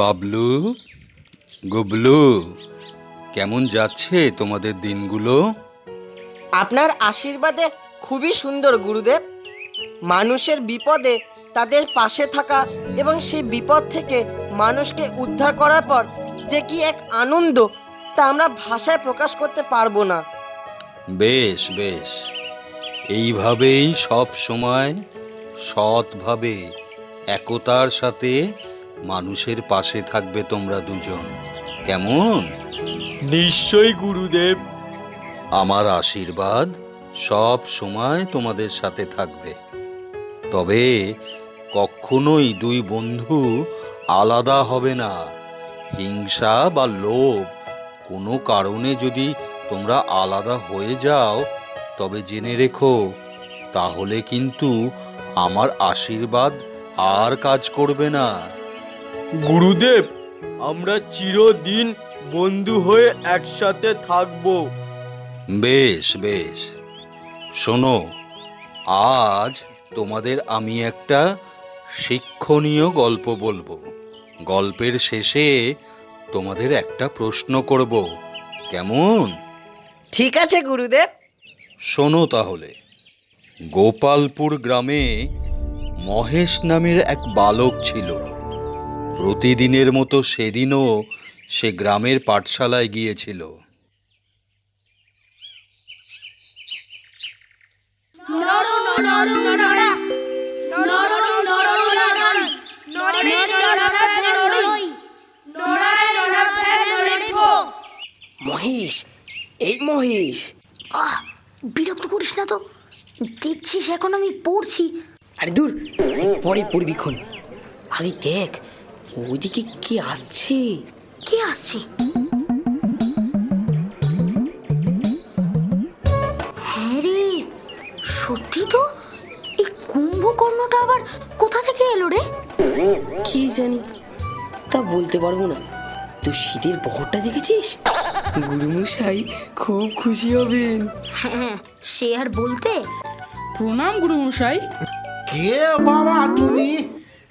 বাবলু গুবলু কেমন যাচ্ছে তোমাদের দিনগুলো? আপনার আশীর্বাদে খুবই সুন্দর গুরুদেব। মানুষের বিপদে তাদের পাশে থাকা এবং সেই বিপদ থেকে মানুষকে উদ্ধার করার পর যে কি এক আনন্দ তা আমরা ভাষায় প্রকাশ করতে পারব না। বেশ বেশ। এইভাবেই সব সময় সৎভাবে একতার সাথে মানুষের পাশে থাকবে তোমরা দুজন। কেমন? নিশ্চয়ই গুরুদেব। আমার আশীর্বাদ সব সময় তোমাদের সাথে থাকবে। তবে কখনোই দুই বন্ধু আলাদা হবে না। হিংসা বা লোভ কোনো কারণে যদি তোমরা আলাদা হয়ে যাও তবে জেনে রেখো তাহলে কিন্তু আমার আশীর্বাদ আর কাজ করবে না। গুরুদেব আমরা চিরদিন বন্ধু হয়ে একসাথে থাকব। বেশ বেশ। শোনো আজ তোমাদের আমি একটা শিক্ষণীয় গল্প বলব। গল্পের শেষে তোমাদের একটা প্রশ্ন করব। কেমন? ঠিক আছে গুরুদেব। শোনো তাহলে। গোপালপুর গ্রামে মহেশ নামের এক বালক ছিল। প্রতিদিনের মতো সেদিনও সে গ্রামের পাঠশালায় গিয়েছিল মহেশ এই মহেশ আহ বিরক্ত করিস না তো দেখছিস এখন আমি পড়ছি আরে দূর পরে পড়বিক্ষণ আগে দেখ ওইদিকে কি আসছে? কে আসছে? হ্যাঁ রে সত্যি তো? এই কুম্ভকর্ণটা আবার কোথা থেকে এলো রে? কি জানি তা বলতে পারব না। তুই শীতের বহরটা দেখেছিস? গুরুমশাই খুব খুশি হবেন। হ্যাঁ সে আর বলতে? প্রণাম গুরুমশাই। কে বাবা তুমি?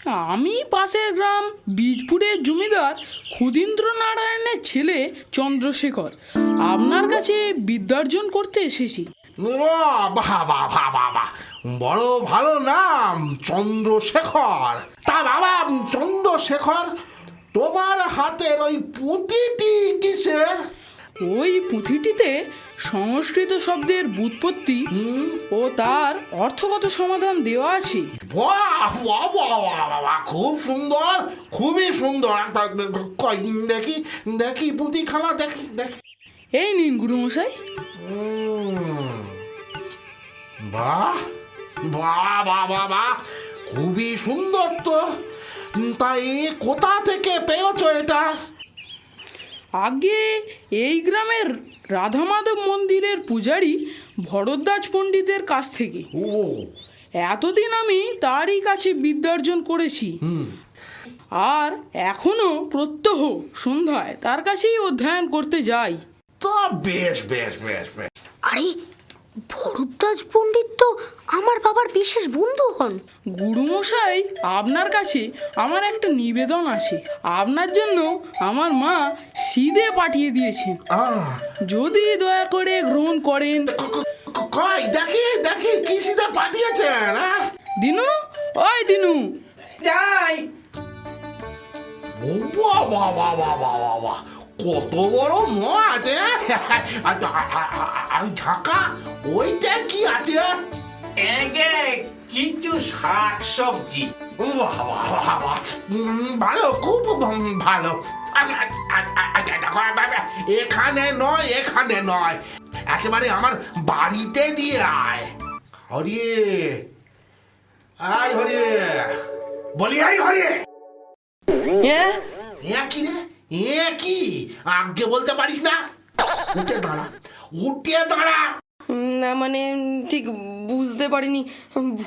আমি পাশের গ্রাম বীজপুরের জমিদার ক্ষুদিন্দ্র নারায়ণের ছেলে চন্দ্রশেখর। আপনার কাছে বিদ্যার্জন করতে এসেছি। বাহ। বড় ভালো নাম, চন্দ্রশেখর। তা বাবা, চন্দ্রশেখর, তোমার হাতের ওই পুঁতিটি কিসের? ওই পুঁথিটিতে সংস্কৃত শব্দের বুৎপত্তি ও তার অর্থগত সমাধান দেওয়া আছে। বাহ বাহ বাহ বাহ বাহ, বাহ, খুব সুন্দর খুবই সুন্দর। কয়দিন দেখি দেখি পুঁতি খানা দেখি দেখি। এই নিন গুরুমশাই। উম, বাহ বাহ বাহ বাহ বাহ খুবই সুন্দর তো। উম, তাই কোথা থেকে পেয়েছ এটা? আগে এই গ্রামের রাধামাধব মন্দিরের পূজারী ভরদ্বাজ পণ্ডিতের কাছ থেকে। ও। এতদিন আমি তারই কাছে বিদ্যার্জন করেছি। আর এখনও প্রত্যহ সন্ধ্যায় তার কাছেই অধ্যয়ন করতে যাই। তা বেশ বেশ বেশ বেশ। আরে ভরদ্বাজ পণ্ডিত তো আমার বাবার বিশেষ বন্ধু হন। গুরুমশাই আপনার কাছে আমার একটা নিবেদন আছে। আপনার জন্য আমার মা সিদে পাঠিয়ে দিয়েছেন। যদি দয়া করে গ্রহণ করেন। দেখি দেখি কি সিধে পাঠিয়েছেন? দিনু ওই দিনু। যাই। বাহ বাহ বাহ বাহ। কত বড় ম আছে আর আ- আ- আ- আর ঝাঁকা ওইটা কি আছে এগে কিছু শাক সবজি ভালো খুব ভালো এখানে নয় এখানে নয় একেবারে আমার বাড়িতে দিয়ে আয় হরিয়ে আয় হরিয়ে বলি আয় হরিয়ে হ্যাঁ কি রে এ কি? আগে বলতে পারিস না? উঠে দাঁড়া উঠে দাঁড়া। না মানে ঠিক বুঝতে পারিনি।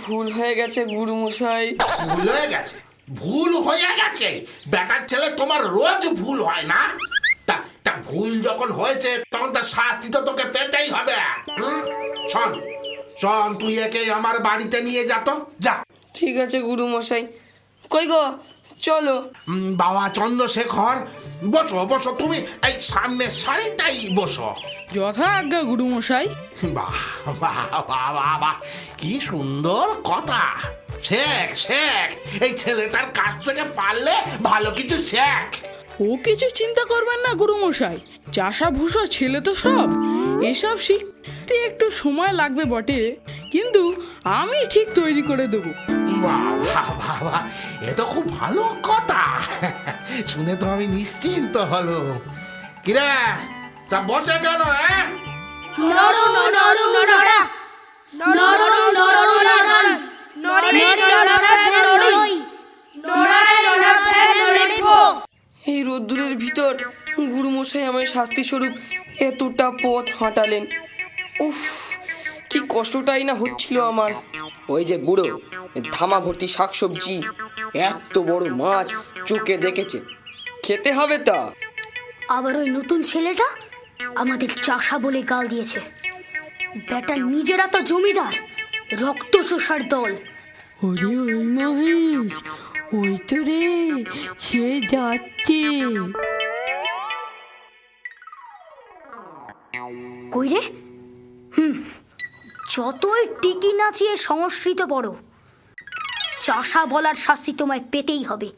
ভুল হয়ে গেছে গুরুমশাই। ভুল হয়ে গেছে? ভুল হয়ে গেছে? বেটার ছেলে তোমার রোজ ভুল হয় না? তা তা ভুল যখন হয়েছে তখন তার শাস্তি তো তোকে পেতেই হবে? শোন শোন তুই একে আমার বাড়িতে নিয়ে যা তো। যা। ঠিক আছে গুরুমশাই। কই গো? চলো। বাবা চন্দ্রশেখর বসো বসো তুমি এই সামনের সারিটাই বসো। যথা আজ্ঞা গুরুমশাই। বাহ বাহ বাহ বাহ বাহ কি সুন্দর কথা। শেখ শেখ এই ছেলেটার কাছ থেকে পারলে ভালো কিছু শেখ। ও কিছু চিন্তা করবেন না গুরুমশাই চাষা ভুষা ছেলে তো সব। এসব শিখতে একটু সময় লাগবে বটে কিন্তু আমি ঠিক তৈরি করে দেবো বাহ বাহ বাহ বাহ এ তো খুব ভালো কথা শুনে তো আমি নিশ্চিন্ত হলো কিরে তা বসে গেল হ্যাঁ নরে নরো এই রোদ্দুরের ভিতর। গুরুমশাই আমায় শাস্তি স্বরূপ এতটা পথ হাঁটালেন। উফ কি কষ্টটাই না হচ্ছিল আমার। ওই যে বুড়ো ধামা ভর্তি শাকসবজি এত বড় মাছ চোখে দেখেছে। খেতে হবে তা। আবার ওই নতুন ছেলেটা আমাদের চাষা বলে গাল দিয়েছে। বেটা নিজেরা তো জমিদার রক্ত চোষার দল। ওরে ওই মহেশ ওই তো রে সে যাচ্ছে। কই রে হুম, যতই টিকি নাচিয়ে সংস্কৃত পড়ো, চাষা বলার শাস্তি তোমায় পেতেই হবে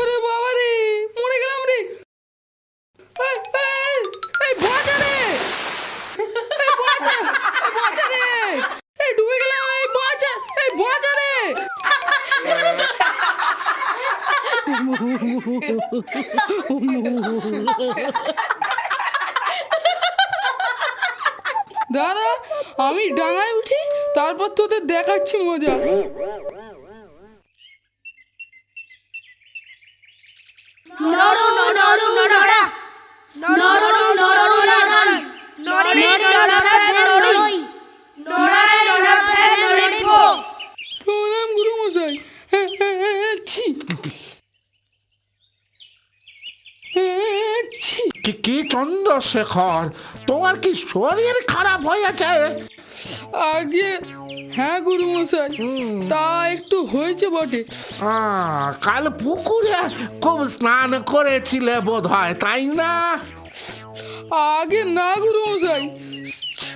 আরে বাবা রে মরে গেলাম রে এই, এই, এই বাঁচা রে এই বাঁচা এই বাঁচা রে এই ডুবে গেলাম এই বাঁচা এই বাঁচা রে দাদা আমি ডাঙায় উঠি তারপর তোদের দেখাচ্ছি মজা নরো নরো নরো নরো নরো নরো নরে নরোই নরে নরো প্রণাম গুরু মশাই ছি ছি কি কি চন্দ্রশেখর তোমার কি শরীর খারাপ হয়েছে? আগে হ্যাঁ গুরু মশাই তা একটু হয়েছে বটে। কাল পুকুরে খুব স্নান করেছিলে বোধ হয় তাই না? আগে না গুরু মশাই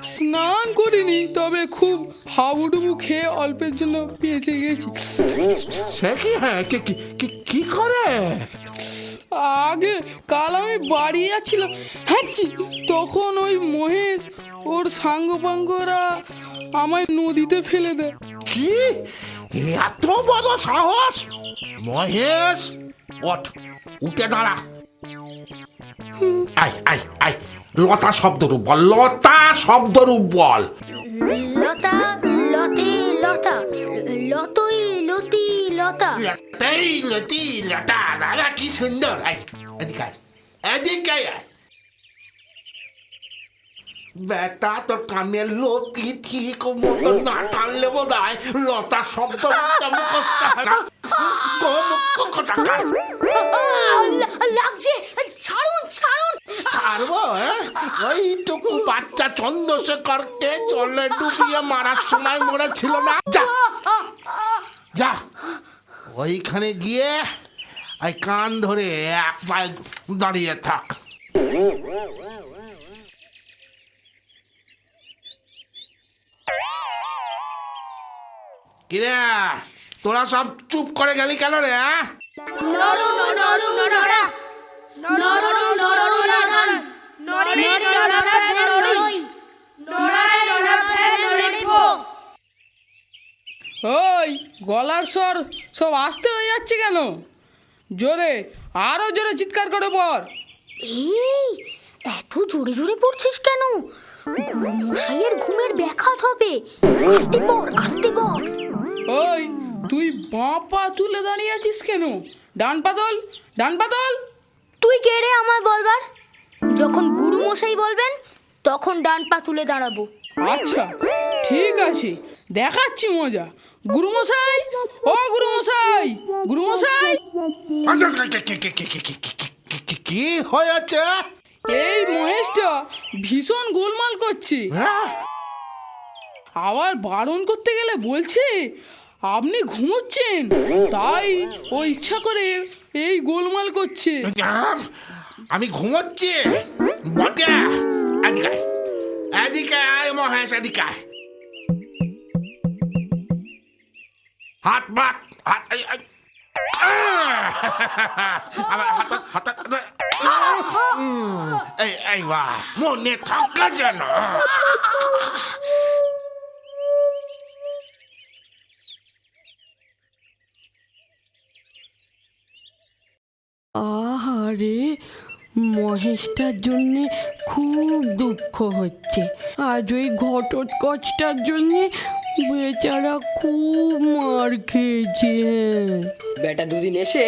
স্নান করিনি তবে খুব হাবুডুবু খেয়ে অল্পের জন্য বেঁচে গেছি। সে কি হ্যাঁ কি কি- কি কি করে? আগে কাল আমি বাড়ি যাচ্ছিলাম। হ্যাঁ তখন ওই মহেশ ওর সাঙ্গপাঙ্গরা আমায় নদীতে ফেলে দেয়। কি? এত বড় সাহস? মহেশ ওঠ উঠে দাঁড়া। আই আই আই লতা শব্দরূপ বল লতা শব্দরূপ বল। লতা লতে লতা লতই লতি লতা লতাই লতি লতা দাদা কি সুন্দর। এদিকে আয় এদিকে আয়। বেটা তোর কানে লতি ঠিক মতো না টানলে বোধ হয় লতা শব্দ মুখস্থ হয় না। লাগছে ছাড়ুন ছাড়ুন। ছাড়বো হ্যাঁ? ওইটুকু বাচ্চা চন্দ্রশেখরকে জলে ডুবিয়ে মারার সময় মরেছিল না। যা যা। ওইখানে গিয়ে এই কান ধরে এক পায়ে দাঁড়িয়ে থাক। কিরে, তোরা সব চুপ করে গেলি কেন রে ওই গলার স্বর সব আস্তে হয়ে যাচ্ছে কেন? জোরে আরও জোরে চিৎকার করে পর এই এত জোরে জোরে পড়ছিস কেন? মশাইয়ের ঘুমের ব্যাঘাত হবে। আস্তে পড় আস্তে পড় ওই তুই বাঁ পা তুলে দাঁড়িয়ে আছিস কেন? ডান পাতল ডান পাতল তুই কে রে আমার বলবার? যখন গুরু মশাই বলবেন তখন ডান পা তুলে দাঁড়াবো। আচ্ছা ঠিক আছে। দেখাচ্ছি মজা গুরুমশাই ও গুরুমশাই গুরুমশাই কি হয়েছে এই মহেশটা ভীষণ গোলমাল করছে আবার বারণ করতে গেলে বলছে আপনি ঘুমোচ্ছেন তাই ও ইচ্ছা করে এই গোলমাল করছে আমি ঘুমোচ্ছি বটে আদিকায় আদিকায় মহেশ আদিকায় হাত বাক এই। আহ! হাত হাত আহারে, মহেশটার জন্যে খুব দুঃখ হচ্ছে। আজ ওই ঘটোৎকচটার জন্যে বেচারা খুব মার খেয়েছে। বেটা দুদিন এসে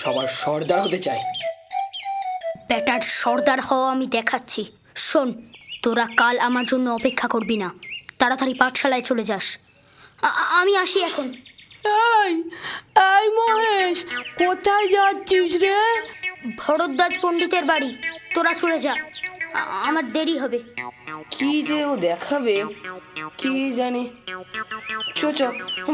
সবার সর্দার হতে চায়। বেটার সর্দার হওয়া আমি দেখাচ্ছি। শোন তোরা কাল আমার জন্য অপেক্ষা করবি না। তাড়াতাড়ি পাঠশালায় চলে যাস। আমি আসি এখন। এই এই মহেশ কোথায় যাচ্ছিস রে? ভরদ্বাজ পণ্ডিতের বাড়ি। তোরা চলে যা। আমার দেরি হবে কি যে ও দেখাবে কি জানি চ চ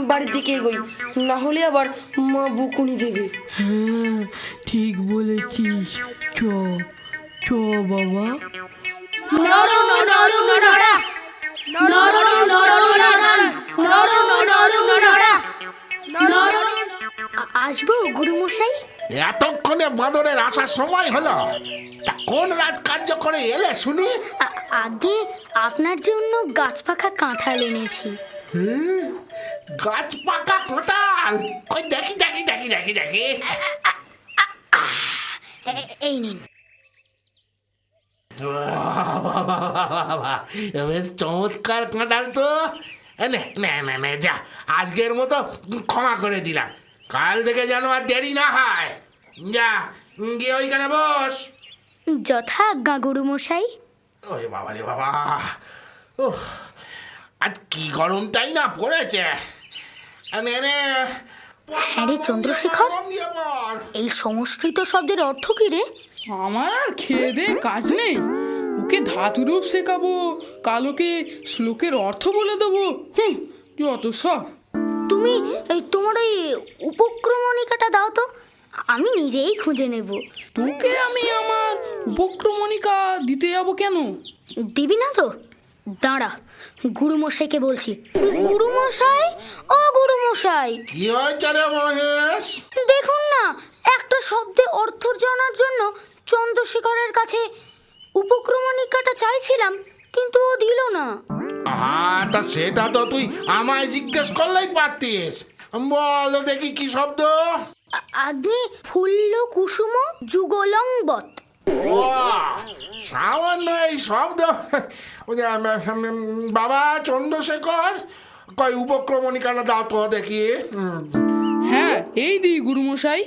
বাড়ির দিকে এগোই না হলে আবার মা বুকুনি দেবে হ্যাঁ ঠিক বলেছিস চ চ বাবা আ- আসব গুরুমশাই এতক্ষণে বাদরের আসার সময় হলো। তা কোন রাজকার্য করে এলে শুনি? আ- আগে আপনার জন্য গাছ পাখা কাঁঠাল এনেছি। গাছ পাকা কোটাল কই দেখি দেখি দেখি দেখি দেখি। এ- এ- এই নিন। বাহ, বাহ, বাহ, বাহ, বাহ। বেশ চমৎকার কাঁটাল তো। এ নে নে নে নে যা আজকের মতো ক্ষমা করে দিলাম। কাল থেকে যেন আর দেরি না হয়। যা গিয়ে ওইখানে বস। যথা আজ্ঞা গুরুমশাই ওই বাবা রে বাবা। উফ, আজ কি গরমটাই না পড়েছে? নে নে। হ্যাঁ রে চন্দ্রশেখর দিয়ে পড়। এই সংস্কৃত শব্দের অর্থ কি রে? আমার আর খেয়ে দে কাজ নেই। ওকে ধাতুরূপ শেখাবো কালোকে শ্লোকের অর্থ বলে দেবো। হুম যত সব? তুমি এই তোমার ওই উপক্রমণিকাটা দাও তো। আমি নিজেই খুঁজে নেব। তোকে আমি আমার উপক্রমণিকা দিতে যাব কেন? দিবি না তো? দাঁড়া গুরুমশাইকে বলছি। গুরুমশাই? ও গুরুমশাই! কি হয়েছে রে মহেশ? দেখুন না একটা শব্দে অর্থ জানার জন্য চন্দ্রশেখরের কাছে উপক্রমণিকাটা চাইছিলাম কিন্তু ও দিল না। হ্যাঁ তা সেটা তো তুই আমায় জিজ্ঞেস করলেই পারতিস। বল দেখি কি শব্দ। আ- আগ্নে ফুল্ল কুসুম যুগলং বত। সামান্য এই শব্দ। বাবা চন্দ্রশেখর কয় উপক্রমণিকাটা দাও তো দেখি। হ্যাঁ এই দি গুরুমশাই।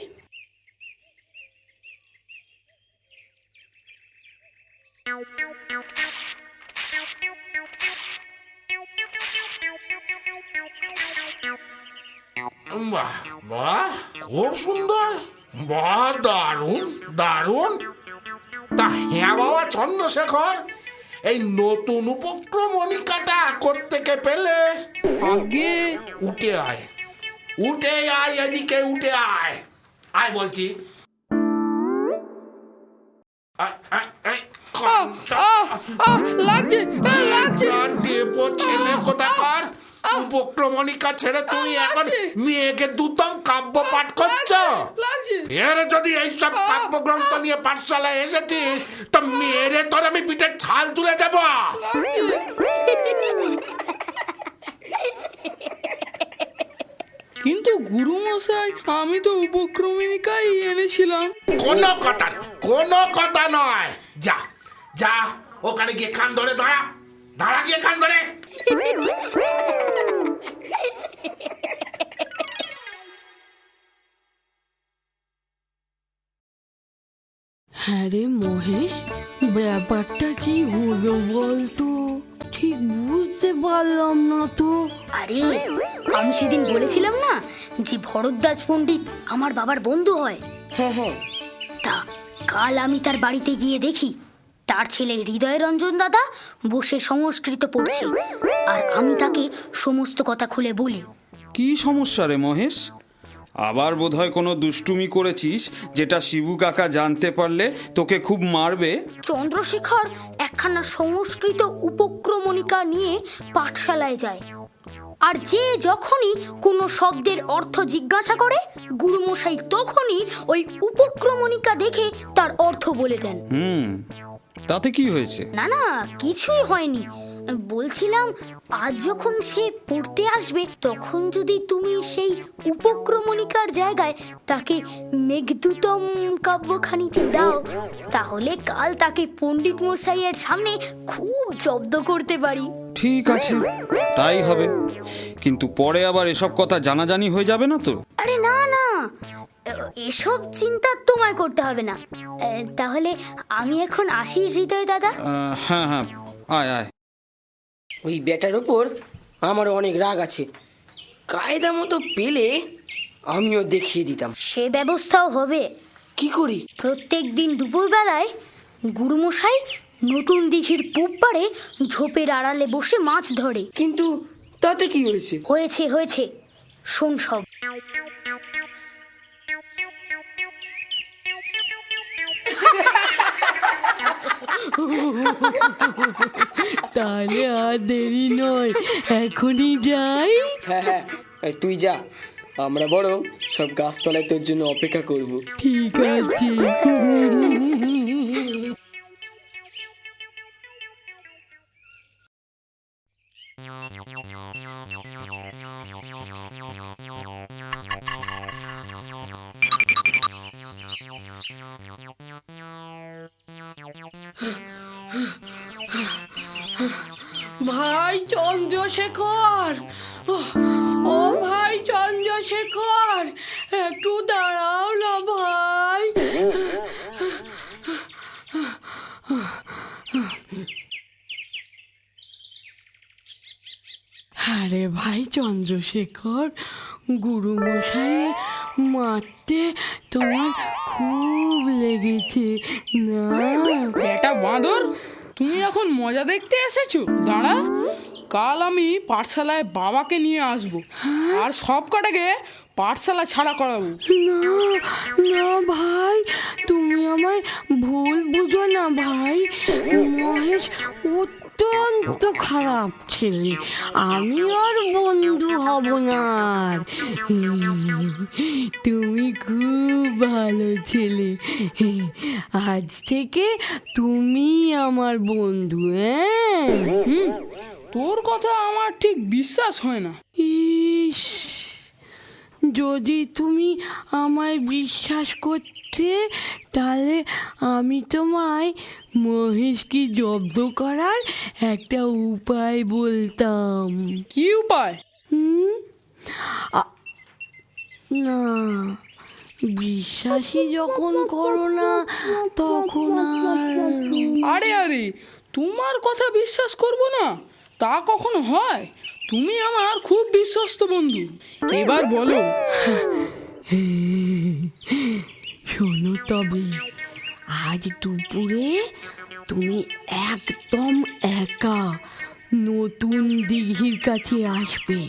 বাহ বাহ খুব সুন্দর। বাহ দারুণ দারুণ। তা হ্যাঁ বাবা চন্দ্রশেখর এই নতুন উপক্রমণিকাটা কোত্থেকে পেলে? আগে। উঠে আয়। উঠে আয় এদিকে উঠে আয়। আয় বলছি। লাগছে লাগছে। কোথাকার? উপক্রমণিকা ছেড়ে তুমি এখন মেয়েকে দুদম কাব্য পাঠ করছ? এর যদি এইসব কাব্যগ্রন্থ নিয়ে পাঠশালায় এসেছি তো মেয়েরে তোর আমি পিঠে ছাল তুলে দেব। কিন্তু গুরুমশাই আমি তো উপক্রমণিকাই এনেছিলাম। কোনো কথা কোনো কথা নয়। যা যা ওখানে গিয়ে কান ধরে দাঁড়া। দাঁড়া গিয়ে কান ধরে। হ্যাঁ রে মহেশ ব্যাপারটা কি হলো বলতো? ঠিক বুঝতে পারলাম না তো। আরে আমি সেদিন বলেছিলাম না যে ভরদ্বাজ পণ্ডিত আমার বাবার বন্ধু হয়? হ্যাঁ হ্যাঁ। তা কাল আমি তার বাড়িতে গিয়ে দেখি। তার ছেলে হৃদয় রঞ্জন দাদা বসে সংস্কৃত পড়ছে। আর আমি তাকে সমস্ত কথা খুলে বলি। কি সমস্যা রে মহেশ? আবার বোধহয় কোনো দুষ্টুমি করেছিস যেটা শিবু কাকা জানতে পারলে তোকে খুব মারবে? চন্দ্রশেখর একখানা সংস্কৃত উপক্রমণিকা নিয়ে পাঠশালায় যায়। আর যে যখনই কোনো শব্দের অর্থ জিজ্ঞাসা করে গুরুমশাই তখনই ওই উপক্রমণিকা দেখে তার অর্থ বলে দেন। হুম। তাতে কি হয়েছে? না না কিছুই হয়নি। বলছিলাম আজ যখন সে পড়তে আসবে তখন যদি তুমি সেই উপক্রমণিকার জায়গায় তাকে মেঘদূতম কাব্যখানিটি দাও তাহলে কাল তাকে পণ্ডিত মশাইয়ের সামনে খুব জব্দ করতে পারি। ঠিক আছে তাই হবে। কিন্তু পরে আবার এসব কথা জানাজানি হয়ে যাবে না তো? আরে না না এসব চিন্তা তোমায় করতে হবে না। তাহলে আমি এখন আসি হৃদয় দাদা? হ্যাঁ হ্যাঁ। আয় আয়। ওই বেটার ওপর আমার অনেক রাগ আছে। কায়দা মতো পেলে আমিও দেখিয়ে দিতাম। সে ব্যবস্থাও হবে। কি করি? প্রত্যেক দিন দুপুরবেলায় গুরুমশাই নতুন দিঘির পূব পাড়ে ঝোপের আড়ালে বসে মাছ ধরে। কিন্তু তাতে কি হয়েছে? হয়েছে হয়েছে। শোন সব। তাহলে আর দেরি নয় এখনই যাই। হ্যাঁ হ্যাঁ এই তুই যা আমরা বরং সব গাছতলায় তোর জন্য অপেক্ষা করব। ঠিক আছে। একটু দাঁড়াও না ভাই। আরে ভাই চন্দ্রশেখর, গুরুমশাই মারতে তোমার খুব লেগেছে, না? বাঁদর, তুমি এখন মজা দেখতে এসেছ? দাঁড়া, কাল আমি পাঠশালায় বাবাকে নিয়ে আসব। আর সব কটাকে পাঠশালা ছাড়া করাবো না না ভাই তুমি আমায় ভুল বুঝো না ভাই। মহেশ অত্যন্ত খারাপ ছেলে। আমি আর বন্ধু হব না আর। তুমি খুব ভালো ছেলে। আজ থেকে তুমি আমার বন্ধু হ্যাঁ? তোর কথা আমার ঠিক বিশ্বাস হয় না। ইস। যদি তুমি আমায় বিশ্বাস করতে তাহলে আমি তোমায় মহেশকে জব্দ করার একটা উপায় বলতাম। কি উপায়? হুম? আ- না বিশ্বাসই যখন করো না তখন আর আরে আরে তোমার কথা বিশ্বাস করব না তা কখনো হয়? তুমি আমার খুব বিশ্বস্ত বন্ধু। এবার বলো। শোনো তবে আজ দুপুরে তুমি একদম একা নতুন দিঘির কাছে আসবে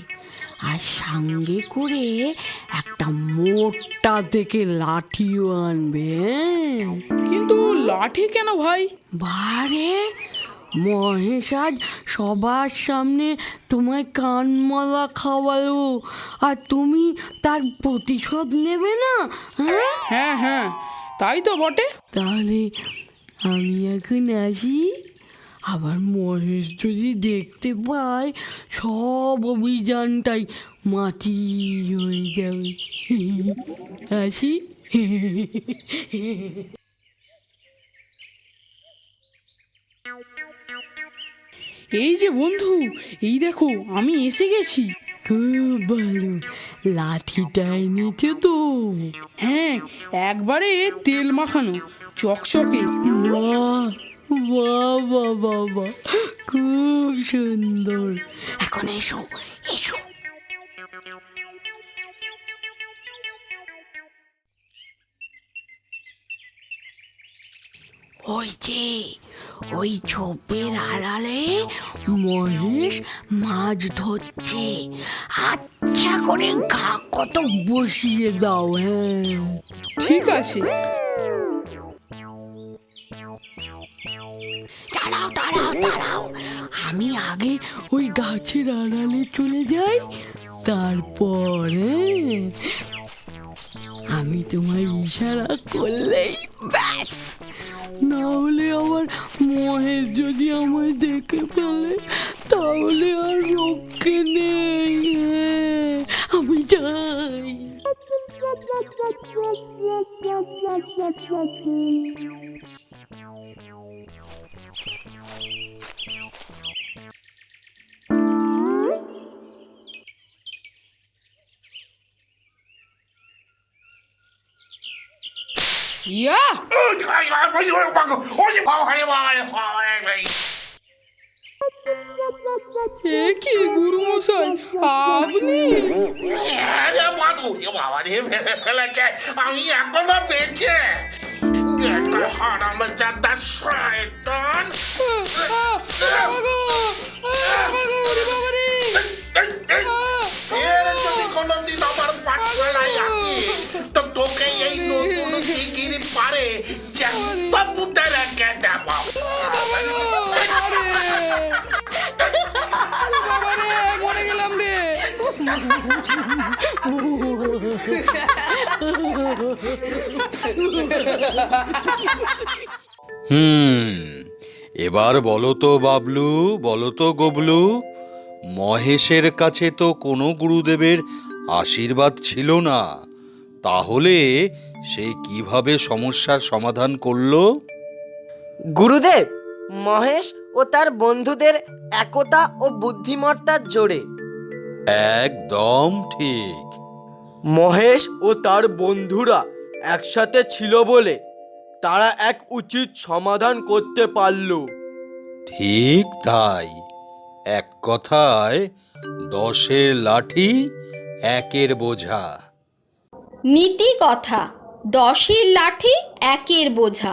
আর সঙ্গে করে একটা মোটা থেকে লাঠিও আনবে হ্যাঁ? কিন্তু লাঠি কেন ভাই? বারে মহেশ আজ সবার সামনে তোমায় কানমালা খাওয়ালো। আর তুমি তার প্রতিশোধ নেবে না হ্যাঁ? হ্যাঁ হ্যাঁ তাই তো বটে। তাহলে আমি এখন আসি। আবার মহেশ যদি দেখতে পায় সব অভিযানটাই মাটি হয়ে যাবে। আসি? এই যে বন্ধু এই দেখো আমি এসে গেছি। খুব ভালো লাঠিটা এনেছো তো? হ্যাঁ একবারে তেল মাখানো চকচকে। বাবা বাবা খুব সুন্দর। এখন এসো এসো। ওই যে ওই ঝোপের আড়ালে মহেশ মাছ ধরছে। আচ্ছা করে ঘা কত বসিয়ে দাও হ্যাঁ। ঠিক আছে। দাঁড়াও দাঁড়াও দাঁড়াও। আমি আগে ওই গাছের আড়ালে চলে যাই তারপর হ্যাঁ? আমি তোমার ইশারা করলেই ব্যাস। না হলে আমার মহেশ যদি আমায় দেখে ফেলে তাহলে আর রক্ষে নেই। হ্যাঁ, আমি যাই। ইয়া এ কি গুরু মশাই আপনি আমি এখনও বেঁচে হারাম চারটা শয়তান কোনোদিন আমার পাঠশালায় আসি তো তোকে এই নতুন হুম, এবার বলো তো বাবলু, বলো তো গবলু, মহেশের কাছে তো কোনো গুরুদেবের আশীর্বাদ ছিল না। তাহলে সে কীভাবে সমস্যার সমাধান করল? গুরুদেব মহেশ ও তার বন্ধুদের একতা ও বুদ্ধিমত্তার জোরে। একদম ঠিক। মহেশ ও তার বন্ধুরা একসাথে ছিল বলে তারা এক উচিত সমাধান করতে পারল। ঠিক তাই। এক কথায় দশের লাঠি একের বোঝা। নীতি কথা। দশের লাঠি একের বোঝা।